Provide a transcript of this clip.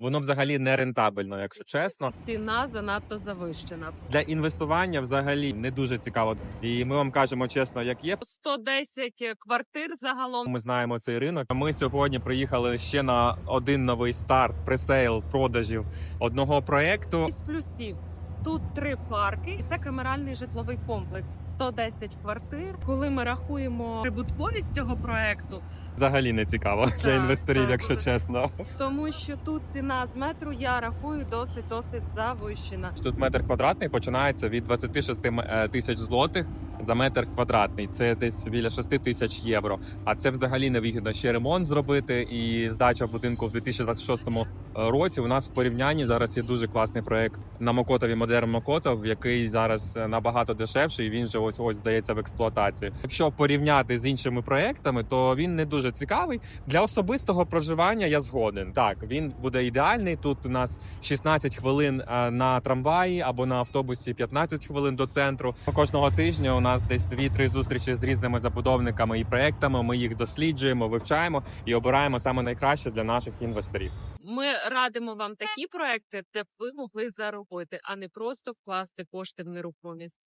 Воно взагалі не рентабельно, якщо чесно. Ціна занадто завищена. Для інвестування взагалі не дуже цікаво. І ми вам кажемо чесно, як є. 110 квартир загалом. Ми знаємо цей ринок. Ми сьогодні приїхали ще на один новий старт пресейл продажів одного проекту. Із плюсів. Тут три парки, і це камеральний житловий комплекс. 110 квартир. Коли ми рахуємо прибутковість цього проекту, Взагалі не цікаво для інвесторів, так, якщо дуже. чесно. тому що тут ціна з метру я рахую досить досить завищена. Тут метр квадратний починається від 26 м- е, тисяч злотих за метр квадратний. Це десь біля 6 тисяч євро. А це взагалі невигідно ще ремонт зробити. І здача будинку в 2026 році. У нас в порівнянні зараз є дуже класний проект на Мокотові Модерн Мокотов, який зараз е, набагато дешевший. і Він же ось ось здається в експлуатацію. Якщо порівняти з іншими проектами, то він не дуже цікавий. Для особистого проживання я згоден. Так, він буде ідеальний. Тут у нас 16 хвилин е, на трамваї або на автобусі 15 хвилин до центру. Кожного тижня у нас десь 2-3 зустрічі з різними забудовниками і проектами. Ми їх досліджуємо, вивчаємо і обираємо саме найкраще для наших інвесторів. Ми радимо вам такі проекти, де ви могли заробити, а не просто вкласти кошти в нерухомість.